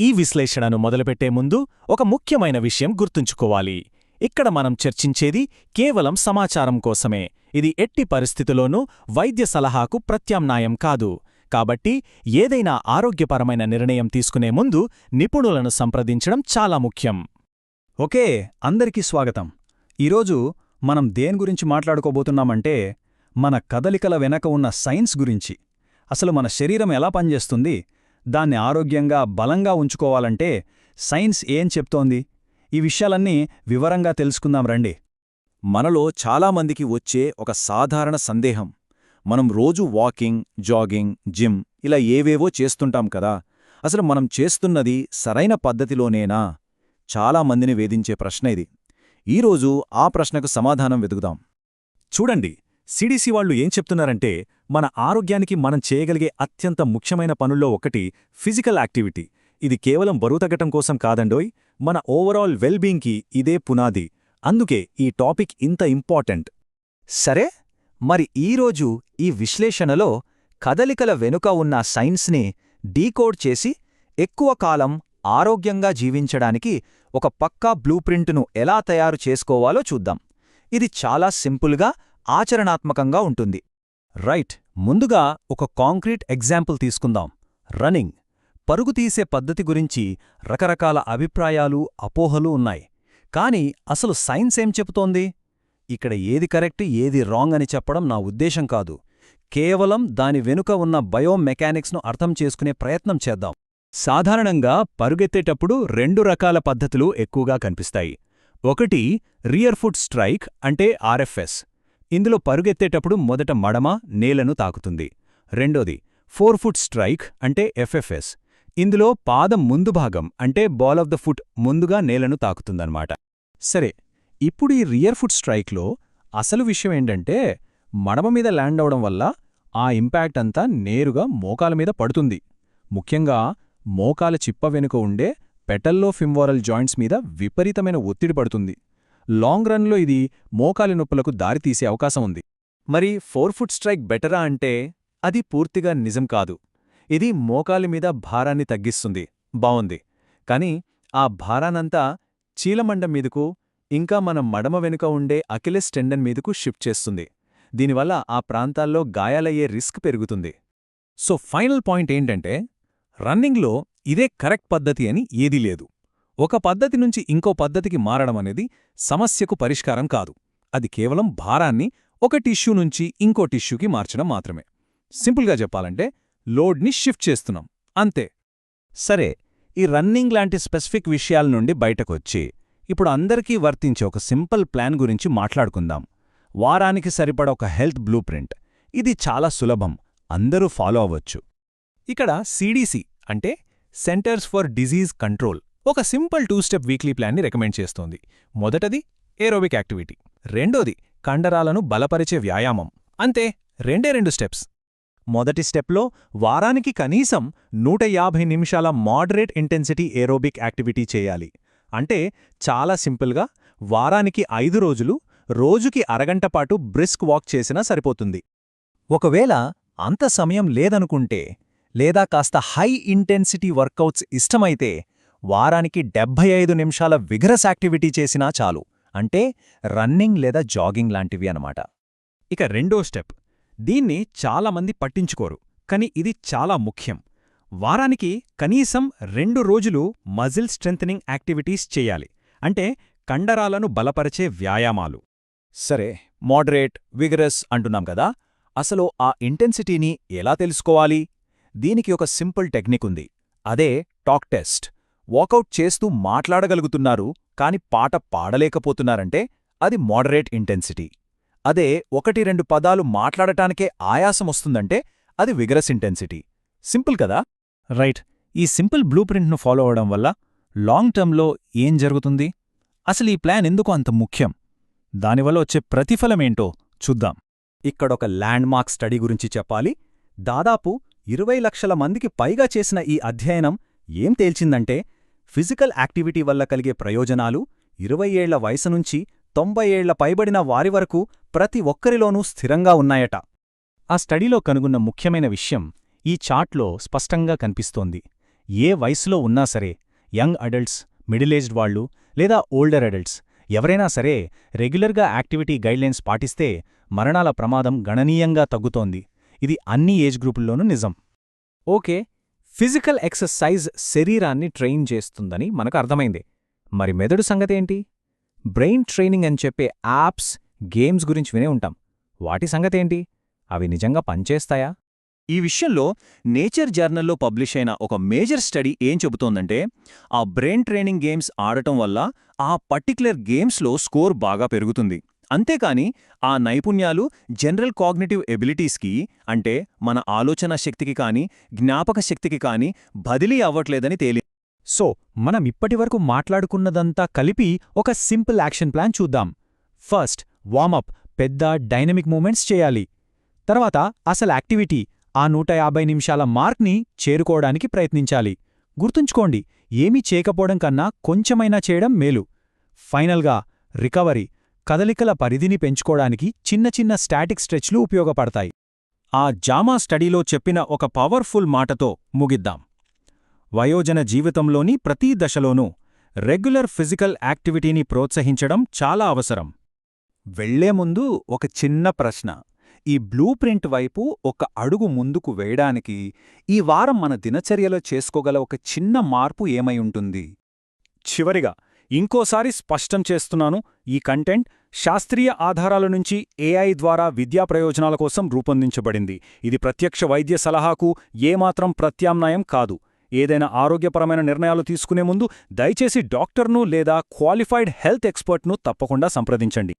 ఈ విశ్లేషణను మొదలుపెట్టే ముందు ఒక ముఖ్యమైన విషయం గుర్తుంచుకోవాలి. ఇక్కడ మనం చర్చించేది కేవలం సమాచారం కోసమే. ఇది ఎట్టి పరిస్థితిలోనూ వైద్య సలహాకు ప్రత్యామ్నాయం కాదు. కాబట్టి ఏదైనా ఆరోగ్యపరమైన నిర్ణయం తీసుకునే ముందు నిపుణులను సంప్రదించడం చాలా ముఖ్యం. ఓకే అందరికీ స్వాగతం. ఈరోజు మనం దేని గురించి మాట్లాడుకోబోతున్నామంటే మన కదలికల వెనక ఉన్న సైన్స్ గురించి. అసలు మన శరీరం ఎలా పనిచేస్తుంది దాన్ని ఆరోగ్యంగా బలంగా ఉంచుకోవాలంటే సైన్స్ ఏం చెప్తోంది? ఈ విషయాలన్నీ వివరంగా తెలుసుకుందాం రండి. మనలో చాలామందికి వచ్చే ఒక సాధారణ సందేహం. మనం రోజు వాకింగ్ జాగింగ్ జిమ్ ఇలా ఏవేవో చేస్తుంటాం కదా. అసలు మనం చేస్తున్నది సరైన పద్ధతిలోనేనా? చాలామందిని వేధించే ప్రశ్న ఇది. ఈరోజు ఆ ప్రశ్నకు సమాధానం వెతుకుదాం. చూడండి సిడిసి వాళ్ళు ఏం చెప్తున్నారంటే మన ఆరోగ్యానికి మనం చేయగలిగే అత్యంత ముఖ్యమైన పనుల్లో ఒకటి ఫిజికల్ యాక్టివిటీ. ఇది కేవలం బరువు తగ్గటం కోసం కాదండోయ్ మన ఓవరాల్ వెల్బీయింగ్కి ఇదే పునాది. అందుకే ఈ టాపిక్ ఇంత ఇంపార్టెంట్. సరే? మరి ఈరోజు ఈ విశ్లేషణలో కదలికల వెనుక ఉన్న సైన్స్ని డీకోడ్ చేసి ఎక్కువ కాలం ఆరోగ్యంగా జీవించడానికి ఒక పక్కా బ్లూప్రింట్ను ఎలా తయారు చేసుకోవాలో చూద్దాం. ఇది చాలా సింపుల్గా ఆచరణాత్మకంగా ఉంటుంది. రైట్ ముందుగా ఒక కాంక్రీట్ ఎగ్జాంపుల్ తీసుకుందాం. రన్నింగ్. పరుగు తీసే పద్ధతి గురించి రకరకాల అభిప్రాయాలు అపోహలు ఉన్నాయి. కానీ అసలు సైన్స్ ఏం చెబుతోంది? ఇక్కడ ఏది కరెక్ట్ ఏది రాంగ్ అని చెప్పడం నా ఉద్దేశం కాదు. కేవలం దాని వెనుక ఉన్న బయోమెకానిక్స్ను అర్థం చేసుకునే ప్రయత్నం చేద్దాం. సాధారణంగా పరుగెత్తేటప్పుడు రెండు రకాల పద్ధతులు ఎక్కువగా కనిపిస్తాయి. ఒకటి రియర్ ఫుట్ స్ట్రైక్ అంటే ఆర్ఎఫ్ఎస్. ఇందులో పరుగెత్తేటప్పుడు మొదట మడమ నేలను తాకుతుంది. రెండోది ఫోర్ ఫుట్ స్ట్రైక్ అంటే ఎఫ్ఎఫ్ఎస్. ఇందులో పాదం ముందు భాగం అంటే బాల్ ఆఫ్ ద ఫుట్ ముందుగా నేలను తాకుతుందన్నమాట. సరే ఇప్పుడు ఈ రియర్ ఫుట్ స్ట్రైక్లో అసలు విషయం ఏంటంటే మడమ మీద ల్యాండ్ అవడం వల్ల ఆ ఇంపాక్ట్ అంతా నేరుగా మోకాల మీద పడుతుంది. ముఖ్యంగా మోకాల చిప్ప వెనుక ఉండే పెటల్లో ఫిమ్వారల్ జాయింట్స్ మీద విపరీతమైన ఒత్తిడి పడుతుంది. లాంగ్ రన్లో ఇది మోకాలి నొప్పులకు దారితీసే అవకాశం ఉంది. మరి ఫోర్ ఫుట్ స్ట్రైక్ బెటరా అంటే అది పూర్తిగా నిజం కాదు. ఇది మోకాలి మీద భారాన్ని తగ్గిస్తుంది. బావుంది. కాని ఆ భారానంతా చీలమండం మీదకు ఇంకా మన మడమ వెనుక ఉండే అకిలెస్ టెండన్ మీదకు షిఫ్ట్ చేస్తుంది. దీనివల్ల ఆ ప్రాంతాల్లో గాయాలయ్యే రిస్క్ పెరుగుతుంది. సో ఫైనల్ పాయింట్ ఏంటంటే రన్నింగ్లో ఇదే కరెక్ట్ పద్ధతి అని ఏదీ లేదు. ఒక పద్ధతి నుంచి ఇంకో పద్ధతికి మారడం అనేది సమస్యకు పరిష్కారం కాదు. అది కేవలం భారాన్ని ఒక టిష్యూ నుంచి ఇంకో టిష్యూకి మార్చడం మాత్రమే. సింపుల్గా చెప్పాలంటే లోడ్ని షిఫ్ట్ చేస్తున్నాం. అంతే. సరే ఈ రన్నింగ్ లాంటి స్పెసిఫిక్ విషయాల నుండి బయటకొచ్చి ఇప్పుడు అందరికీ వర్తించే ఒక సింపుల్ ప్లాన్ గురించి మాట్లాడుకుందాం. వారానికి సరిపడ ఒక హెల్త్ బ్లూ ప్రింట్. ఇది చాలా సులభం. అందరూ ఫాలో అవ్వచ్చు. ఇక్కడ సిడిసి అంటే సెంటర్స్ ఫర్ డిజీజ్ కంట్రోల్. ఒక సింపుల్ టూ స్టెప్ వీక్లీ ప్లాన్ని రికమెండ్ చేస్తోంది. మొదటది ఏరోబిక్ యాక్టివిటీ రెండోది కండరాలను బలపరిచే వ్యాయామం. అంతే రెండే రెండు స్టెప్స్ మొదటి స్టెప్లో వారానికి కనీసం నూట యాభై నిమిషాల మోడరేట్ ఇంటెన్సిటీ ఏరోబిక్ యాక్టివిటీ చేయాలి. అంటే చాలా సింపుల్గా వారానికి ఐదు రోజులు రోజుకి అరగంటపాటు బ్రిస్క్ వాక్ చేసినా సరిపోతుంది. ఒకవేళ అంత సమయం లేదనుకుంటే లేదా కాస్త హై ఇంటెన్సిటీ వర్కౌట్స్ ఇష్టమైతే వారానికి డెబ్భై ఐదు నిమిషాల విగరస్ యాక్టివిటీ చేసినా చాలు. అంటే రన్నింగ్ లేదా జాగింగ్ లాంటివి అనమాట ఇక రెండో స్టెప్. దీన్ని చాలామంది పట్టించుకోరు. కానీ ఇది చాలా ముఖ్యం. వారానికి కనీసం రెండు రోజులు మజిల్ స్ట్రెంథనింగ్ యాక్టివిటీస్ చేయాలి. అంటే కండరాలను బలపరిచే వ్యాయామాలు. సరే మోడరేట్ విగరస్ అంటున్నాం కదా. అసలు ఆ ఇంటెన్సిటీని ఎలా తెలుసుకోవాలి? దీనికి ఒక సింపుల్ టెక్నిక్ ఉంది. అదే టాక్ టెస్ట్. వాకౌట్ చేస్తూ మాట్లాడగలుగుతున్నారు కాని పాట పాడలేకపోతున్నారంటే అది మోడరేట్ ఇంటెన్సిటీ. అదే ఒకటి రెండు పదాలు మాట్లాడటానికే ఆయాసమొస్తుందంటే అది విగరస్ ఇంటెన్సిటీ. సింపుల్ కదా? రైట్. ఈ సింపుల్ బ్లూ ప్రింట్ను ఫాలో అవడం వల్ల లాంగ్ టర్మ్లో ఏం జరుగుతుంది? అసలు ఈ ప్లాన్ ఎందుకు అంత ముఖ్యం? దానివల్ల వచ్చే ప్రతిఫలమేంటో చూద్దాం. ఇక్కడొక ల్యాండ్ మార్క్ స్టడీ గురించి చెప్పాలి. దాదాపు ఇరవై లక్షల మందికి పైగా చేసిన ఈ అధ్యయనం ఏం తేల్చిందంటే ఫిజికల్ యాక్టివిటీ వల్ల కలిగే ప్రయోజనాలు ఇరవై ఏళ్ళ వయసు నుంచి తొంభై ఏళ్ళ పైబడిన వారి వరకు ప్రతి ఒక్కరిలోనూ స్థిరంగా ఉన్నాయట. ఆ స్టడీలో కనుగొన్న ముఖ్యమైన విషయం ఈ చాట్లో స్పష్టంగా కనిపిస్తోంది. ఏ వయసులో ఉన్నా సరే యంగ్ అడల్ట్స్ మిడిల్ ఏజ్డ్ వాళ్ళు లేదా ఓల్డర్ అడల్ట్స్ ఎవరైనా సరే రెగ్యులర్గా యాక్టివిటీ గైడ్లైన్స్ పాటిస్తే మరణాల ప్రమాదం గణనీయంగా తగ్గుతోంది. ఇది అన్ని ఏజ్ గ్రూపుల్లోనూ నిజం. ఓకే ఫిజికల్ ఎక్సర్సైజ్ శరీరాన్ని ట్రైన్ చేస్తుందని మనకు అర్థమైంది. మరి మెదడు సంగతేంటి? బ్రెయిన్ ట్రైనింగ్ అని చెప్పే యాప్స్ గేమ్స్ గురించి వినే ఉంటాం. వాటి సంగతేంటి? అవి నిజంగా పనిచేస్తాయా? ఈ విషయంలో నేచర్ జర్నల్లో పబ్లిష్ అయిన ఒక మేజర్ స్టడీ ఏం చెబుతోందంటే ఆ బ్రెయిన్ ట్రైనింగ్ గేమ్స్ ఆడటం వల్ల ఆ పర్టిక్యులర్ గేమ్స్లో స్కోర్ బాగా పెరుగుతుంది. అంతేకాని ఆ నైపుణ్యాలు జనరల్ కాగ్నిటివ్ ఎబిలిటీస్కి అంటే మన ఆలోచన శక్తికి కాని జ్ఞాపక శక్తికి కాని బదిలీ అవ్వట్లేదని తేలి. సో మనం ఇప్పటివరకు మాట్లాడుకున్నదంతా కలిపి ఒక సింపుల్ యాక్షన్ ప్లాన్ చూద్దాం. ఫస్ట్ వార్మప్ పెద్ద డైనమిక్ మూమెంట్స్ చేయాలి. తర్వాత అసలు యాక్టివిటీ ఆ నూట యాభై నిమిషాల మార్క్ని చేరుకోవడానికి ప్రయత్నించాలి. గుర్తుంచుకోండి ఏమీ చేయకపోవడం కన్నా కొంచెమైనా చేయడం మేలు. ఫైనల్గా రికవరీ కదలికల పరిధిని పెంచుకోడానికి చిన్న చిన్న స్టాటిక్ స్ట్రెచ్లు ఉపయోగపడతాయి. ఆ జామా స్టడీలో చెప్పిన ఒక పవర్ఫుల్ మాటతో ముగిద్దాం. వయోజన జీవితంలోని ప్రతీ దశలోనూ రెగ్యులర్ ఫిజికల్ యాక్టివిటీని ప్రోత్సహించడం చాలా అవసరం. వెళ్ళే ముందు ఒక చిన్న ప్రశ్న. ఈ బ్లూ ప్రింట్ వైపు ఒక అడుగు ముందుకు వేయడానికి ఈ వారం మన దినచర్యలో చేసుకోగల ఒక చిన్న మార్పు ఏమై ఉంటుంది? చివరిగా ఇంకోసారి స్పష్టం చేస్తున్నాను ఈ కంటెంట్ శాస్త్రీయ ఆధారాల నుంచి ఏఐ ద్వారా విద్యా ప్రయోజనాల కోసం రూపొందించబడింది. ఇది ప్రత్యక్ష వైద్య సలహాకు ఏమాత్రం ప్రత్యామ్నాయం కాదు. ఏదైనా ఆరోగ్యపరమైన నిర్ణయాలు తీసుకునే ముందు దయచేసి డాక్టర్ను లేదా క్వాలిఫైడ్ హెల్త్ ఎక్స్పర్ట్ను తప్పకుండా సంప్రదించండి.